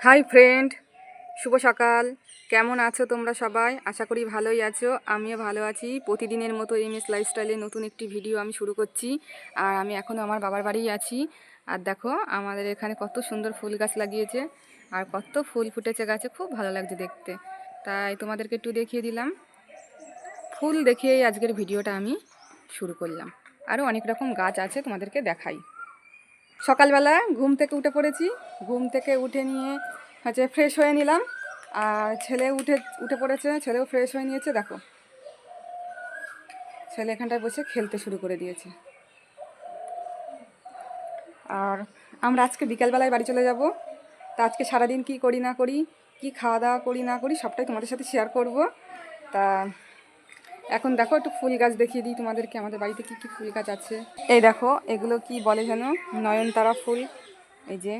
Hi friend শুভ সকাল। কেমন আছো তোমরা সবাই? আশা করি ভালোই আছো। আমিও ভালো আছি। প্রতিদিনের মতো এম এস লাইফস্টাইলে নতুন একটি ভিডিও আমি শুরু করছি। আর আমি এখনও আমার বাবার বাড়িই আছি। আর দেখো, আমাদের এখানে কত সুন্দর ফুল গাছ লাগিয়েছে। আর কত ফুল ফুটেছে গাছে। খুব ভালো লাগছে দেখতে। তাই তোমাদেরকে একটু দেখিয়ে দিলাম। ফুল দেখিয়েই আজকের ভিডিওটা আমি শুরু করলাম। আরও অনেক রকম গাছ আছে তোমাদেরকে দেখাই। সকালবেলা ঘুম থেকে উঠে পড়েছি। ঘুম থেকে উঠে নিয়ে হচ্ছে ফ্রেশ হয়ে নিলাম। আর ছেলে উঠে উঠে পড়েছে, ছেলেও ফ্রেশ হয়ে নিয়েছে, দেখো। ছেলে এখানটায় বসে খেলতে শুরু করে দিয়েছে। আর আমরা আজকে বিকালবেলায় বাড়ি চলে যাব। তা আজকে সারাদিন কি করি না করি, কি খাওয়া দাওয়া করি না করি, সবটাই তোমাদের সাথে শেয়ার করব। তা এখন দেখো, একটু ফুল গাছ দেখিয়ে দিই তোমাদেরকে, আমাদের বাড়িতে কি কি ফুল গাছ আছে। এই দেখো, এগুলো কি বলে যেন? নয়নতারা ফুল, এই যে,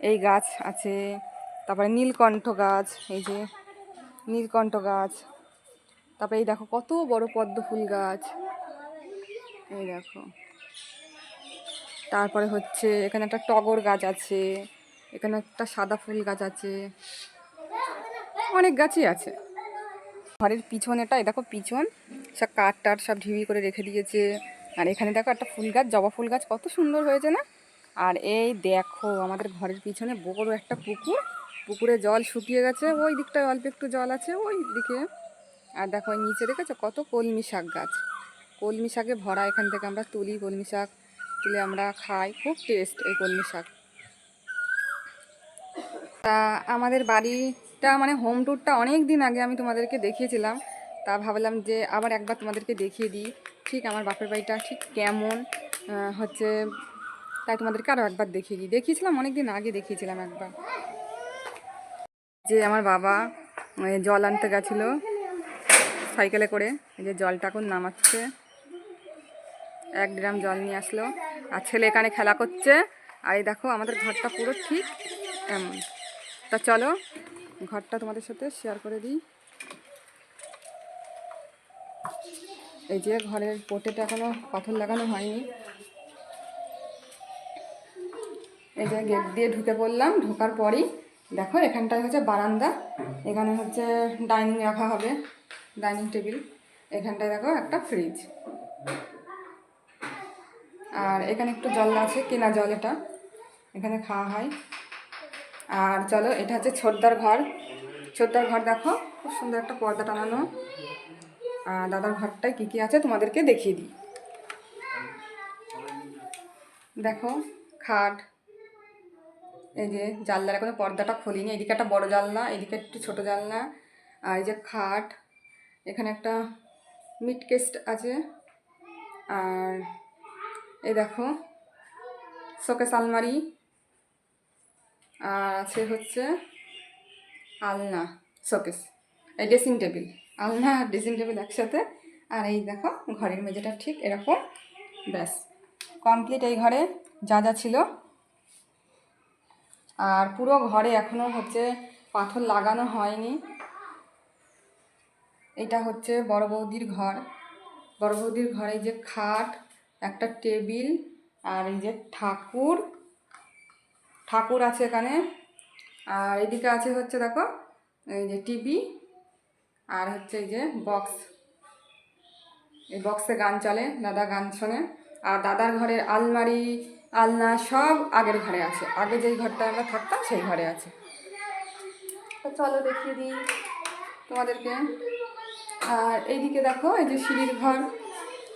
এই গাছ আছে। তারপরে নীলকণ্ঠ গাছ, এই যে, নীলকণ্ঠ গাছ। তারপরে এই দেখো, কত বড় পদ্ম ফুল গাছ। এই দেখো। তারপরে হচ্ছে, এখানে একটা টগর গাছ আছে, এখানে একটা সাদা ফুল গাছ আছে। অনেক গাছই আছে। ঘরের পিছনেটা, এই দেখো পিছন, সব কাঠ টাট সব ঢিবি করে রেখে দিয়েছে। আর এখানে দেখো একটা ফুল গাছ, জবা ফুল গাছ, কত সুন্দর হয়েছে না? আর এই দেখো, আমাদের ঘরের পিছনে বড় একটা পুকুর। পুকুরে জল শুকিয়ে গেছে, ওই দিকটায় অল্প একটু জল আছে, ওই দিকে। আর দেখো ওই নিচে দেখেছ, কত কলমি শাক গাছ। কলমি শাকে ভরা, এখান থেকে আমরা তুলি কলমি শাক, তুলে আমরা খাই, খুব টেস্ট এই কলমি শাক। তা আমাদের বাড়িটা মানে হোম ট্যুরটা অনেক দিন আগে আমি তোমাদেরকে দেখিয়েছিলাম। তা ভাবলাম যে আবার একবার তোমাদেরকে দেখিয়ে দিই। ঠিক আমার বাপের বাড়িটা ঠিক কেমন? হচ্ছে, তাই তোমাদেরকে আরও একবার দেখিয়ে দিই। দেখিয়েছিলাম অনেক দিন আগে দেখিয়েছিলাম একবার। যে আমার বাবা জল আনতে গেছিল সাইকেলে করে। এই যে জলটা এখন নামাচ্ছে। এক ড্রাম জল নিয়ে আসলো। আর ছেলে এখানে খেলা করছে। আর এই দেখো, আমাদের ঘরটা পুরো ঠিক এমন। তা চলো ঘরটা তোমাদের সাথে শেয়ার করে দিই। এই যে ঘরের পোটেটা এখনও পাথর লাগানো হয়নি। এই যে গেট দিয়ে ঢুকে পড়লাম, ঢোকার পরই দেখো এখানটায় হচ্ছে বারান্দা, এখানে হচ্ছে ডাইনিং রাখা হবে ডাইনিং টেবিল এখানটায় দেখো একটা ফ্রিজ আর এখানে একটু জল আছে কেনা জল এটা। এখানে খাওয়া হয়। আর চলো, এটা হচ্ছে ছোটদার ঘর। ছোটদার ঘর দেখো, খুব সুন্দর একটা পর্দা টানানো আর দাদার ঘরটায় কী কী আছে তোমাদেরকে দেখিয়ে দিই। দেখো, খাট। এই যে জানলার এখনও পর্দাটা খুলিনি, এদিকে একটা বড় জানলা, এদিকে একটু ছোট জানলা। আর এই যে খাট, এখানে একটা মিট কেস্ট আছে। আর এই দেখো, শোকেস আলমারি। আর আছে হচ্ছে আলনা, শোকেস, এই ড্রেসিং টেবিল আলনা আর ড্রেসিং টেবিল একসাথে। আর এই দেখো, ঘরের মেঝেটা ঠিক এরকম, ব্যাস। কমপ্লিট এই ঘরে যা যা ছিল। আর পুরো ঘরে এখনও হচ্ছে পাথর লাগানো হয়নি। এটা হচ্ছে বড় বৌদির ঘর। বড় বৌদির ঘরে যে খাট, একটা টেবিল, আর এই যে ঠাকুর ঠাকুর আছে এখানে। আর এদিকে আছে হচ্ছে দেখো, এই যে টিভি, আর হচ্ছে এই যে বক্স। এই বক্সে গান চলে, দাদা গান শোনে। আর দাদার ঘরের আলমারি, আলনা সব আগের ঘরে আছে। আগে যেই ঘরটা আমরা থাকতাম সেই ঘরে আছে। তো চলো দেখিয়ে দিই তোমাদেরকে। আর এইদিকে দেখো, এই যে সিঁড়ির ঘর।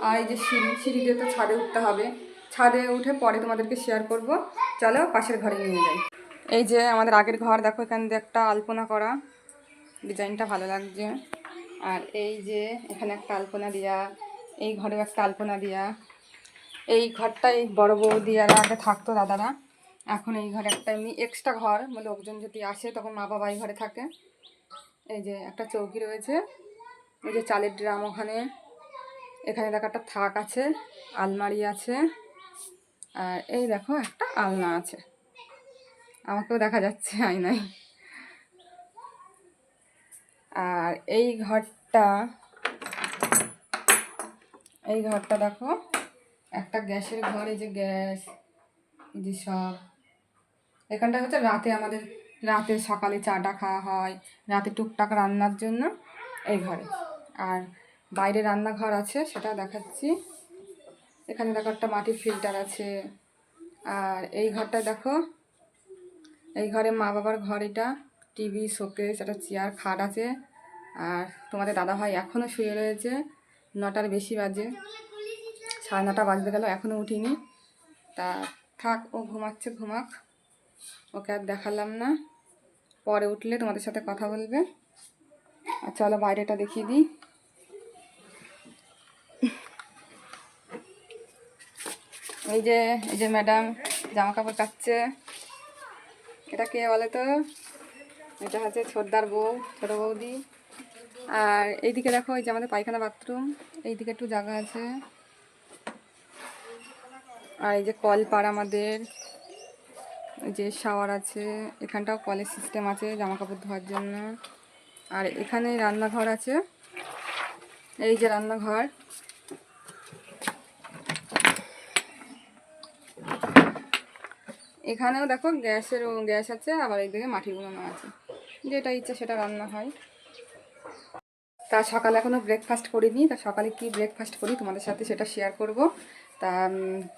আর এই যে সিঁড়ি, সিঁড়িতে তো ছাদে উঠতে হবে। ছাদে উঠে পরে তোমাদেরকে শেয়ার করব। চলো পাশের ঘরে নিয়ে যাই। এই যে আমাদের আগের ঘর, দেখো এখান দিয়ে একটা আলপনা করা। ডিজাইনটা ভালো লাগছে। আর এই যে এখানে একটা আলপনা দেওয়া এই ঘরেও একটা আলপনা দেওয়া এই ঘরটাই বড় বউ আর আগে থাকতো দাদারা। এখন এই ঘরে একটা এমনি এক্সট্রা ঘর লোকজন যদি আসে তখন মা বাবা এই ঘরে থাকে। এই যে একটা চৌকি রয়েছে। এই যে চালের ড্রাম ওখানে। এখানে দেখো একটা থাক আছে, আলমারি আছে। আর এই দেখো একটা আলনা আছে। আমাকেও দেখা যাচ্ছে আয়নায়। আর এই ঘরটা এই ঘরটা দেখো, একটা গ্যাসের ঘর, এই যে গ্যাস, এই যে সব। এখানটা হচ্ছে রাতে আমাদের, রাতে সকালে চাটা খাওয়া হয়, রাতে টুকটাক রান্নার জন্য এই ঘরে। আর বাইরে রান্নাঘর আছে, সেটা দেখাচ্ছি। এখানে দেখো একটা মাটির ফিল্টার আছে। আর এই ঘরটা দেখো, এই ঘরে মা বাবার ঘর এটা, টিভি, শোকেস, একটা চেয়ার, খাট আছে। আর তোমাদের দাদা ভাই এখনও শুয়ে রয়েছে, নটার বেশি বাজে। সাড়ে নটা বাজতে গেল এখনও উঠিনি। তা থাক, ও ঘুমাচ্ছে, ঘুমাক। ওকে আর দেখালাম না। পরে উঠলে তোমাদের সাথে কথা বলবে। আর চলো বাইরেটা দেখিয়ে দিই। এই যে এই যে ম্যাডাম জামা কাপড় কাচ্ছে এটা কে বলে তো? এটা হচ্ছে ছোটদার বউ, ছোটো বৌদি। আর এইদিকে দেখো, এই যে আমাদের পায়খানা বাথরুম এইদিকে একটু জায়গা আছে। আর এই যে কল পার আমাদের যে শাওয়ার আছে, এখানটাও কলের সিস্টেম আছে জামা কাপড় ধোয়ার জন্য। আর এখানে রান্নাঘর আছে। এই যে রান্নাঘর এখানেও দেখো গ্যাসের গ্যাস আছে, আবার এইদিকে মাটির উনুনও আছে। যেটা ইচ্ছা সেটা রান্না হয়। তা সকালে এখনও ব্রেকফাস্ট করিনি, তা সকালে কি ব্রেকফাস্ট করি তোমাদের সাথে সেটা শেয়ার করব। তা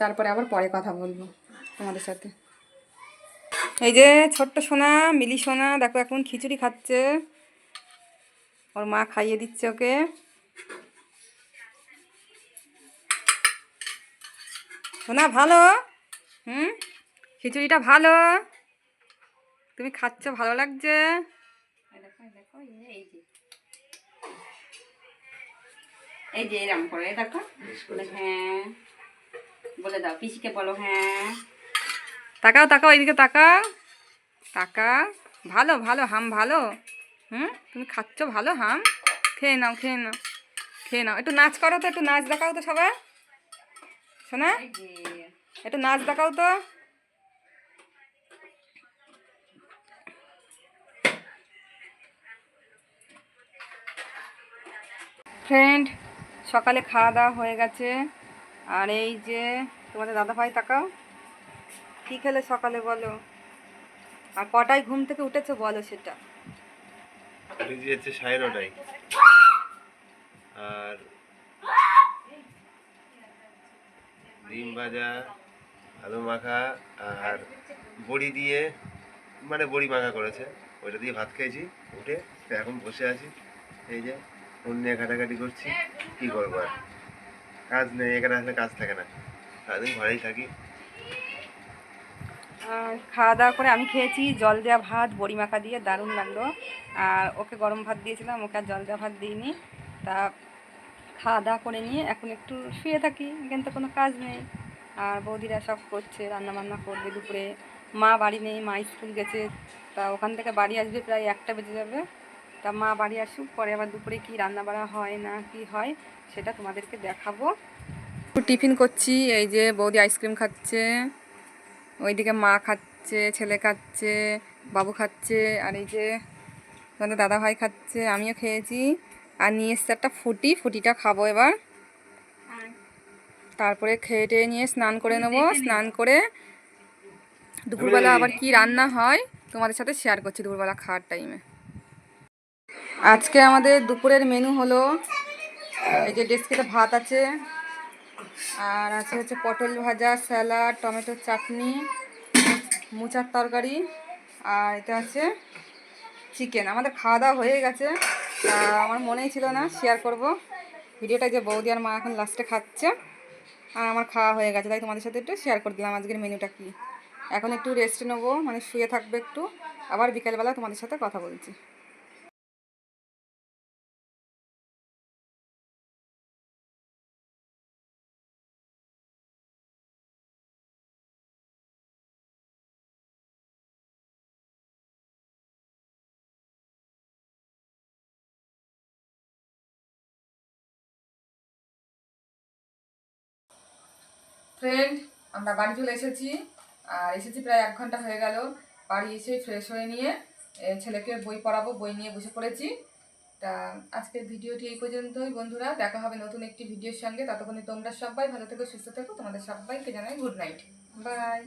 তারপরে আবার পরে কথা বলব তোমাদের সাথে। এই যে ছোট্ট সোনা, মিলি সোনা, দেখো এখন খিচুড়ি খাচ্ছে। ওর মা খাইয়ে দিচ্ছে ওকে। সোনা, ভালো? হুম? খিচুড়িটা ভালো? তুমি খাচ্ছ ভালো লাগছে? এই যে এরকম করে দেখো। হ্যাঁ। বলে দাও পিসিকে বলো হ্যাঁ। তাকাও তাকাও এইদিকে তাকাও। তাকা ভালো ভালো হাম ভালো। হুম? তুমি খাচ্ছ ভালো হাম? খেয়ে নাও খেয়ে নাও খেয়ে নাও। একটু নাচ করো তো একটু নাচ দেখাও তো সবাই। শোনা? একটু নাচ দেখাও তো। ফ্রেন্ড সকালে খাওয়া দাওয়া হয়ে গেছে। আর এই যে তোমাদের দাদা ভাই তাকাও, কী খেলে সকালে বলো? আর কটায় ঘুম থেকে উঠেছে বলো সেটা। সাড়ে নটায়। আর ডিম ভাজা, আলু মাখা, আর বড়ি দিয়ে মানে বড়ি মাখা করেছে। ওইটা দিয়ে ভাত খেয়েছি, উঠে এখন বসে আছি। এই যে ঘাটাঘাটি করছি করব আর? কাজ নেই, এখানে আসলে কাজ থাকে না। সারাদিন ঘরেই থাকি। খাওয়া দাওয়া করে আমি খেয়েছি, জল দেওয়া ভাত, বড়ি মাখা দিয়ে দারুণ লাগল। আর ওকে গরম ভাত দিয়েছিলাম, ওকে আর জল দেওয়া ভাত দিইনি। তা খাওয়া দাওয়া করে নিয়ে এখন একটু শুয়ে থাকি কিন্তু কোনো কাজ নেই। আর বৌদিরা সব করছে রান্না বান্না করবে দুপুরে। মা বাড়ি নেই, মা স্কুল গেছে, তা ওখান থেকে বাড়ি আসবে প্রায় একটা বেজে যাবে। তা মা বাড়ি আসুক পরে আবার দুপুরে কি রান্না বাড়া হয় না কি হয় সেটা তোমাদেরকে দেখাবো। টিফিন করছি এই যে বৌদি আইসক্রিম খাচ্ছে ওইদিকে মা খাচ্ছে ছেলে খাচ্ছে বাবু খাচ্ছে আর এই যে তোমাদের দাদা ভাই খাচ্ছে আমিও খেয়েছি। আর নিয়ে এসছে একটা ফুটি ফুটিটা খাব এবার। তারপরে খেয়ে টেয়ে নিয়ে স্নান করে নেব স্নান করে দুপুরবেলা আবার কি রান্না হয় তোমাদের সাথে শেয়ার করছি দুপুরবেলা খাওয়ার টাইমে। আজকে আমাদের দুপুরের মেনু হলো এই যে ডেস্কিতে ভাত আছে, আর আছে হচ্ছে পটল ভাজা স্যালাড টমেটোর চাটনি, মোচার তরকারি, আর এটা আছে চিকেন আমাদের খাওয়া দাওয়া হয়ে গেছে আমার মনেই ছিল না শেয়ার করব। ভিডিওটা যে বৌদি আর মা এখন লাস্টে খাচ্ছে, আর আমার খাওয়া হয়ে গেছে, তাই তোমাদের সাথে একটু শেয়ার করে দিলাম আজকের মেনুটা কি। এখন একটু রেস্ট নেব মানে শুয়ে থাকবে একটু, আবার বিকেলবেলা তোমাদের সাথে কথা বলছি। ফ্রেন্ড আমরা বাড়ি চলে এসেছি। আর এসেছি প্রায় এক ঘণ্টা হয়ে গেল। বাড়ি এসে ফ্রেশ হয়ে নিয়ে ছেলেকে বই পড়াবো, বই নিয়ে বসে পড়েছি। তা আজকের ভিডিওটি এই পর্যন্তই, বন্ধুরা। দেখা হবে নতুন একটি ভিডিওর সঙ্গে। ততক্ষণে তোমরা সবাই ভালো থেকো, সুস্থ থেকো। তোমাদের সবাইকে জানাই গুড নাইট বাই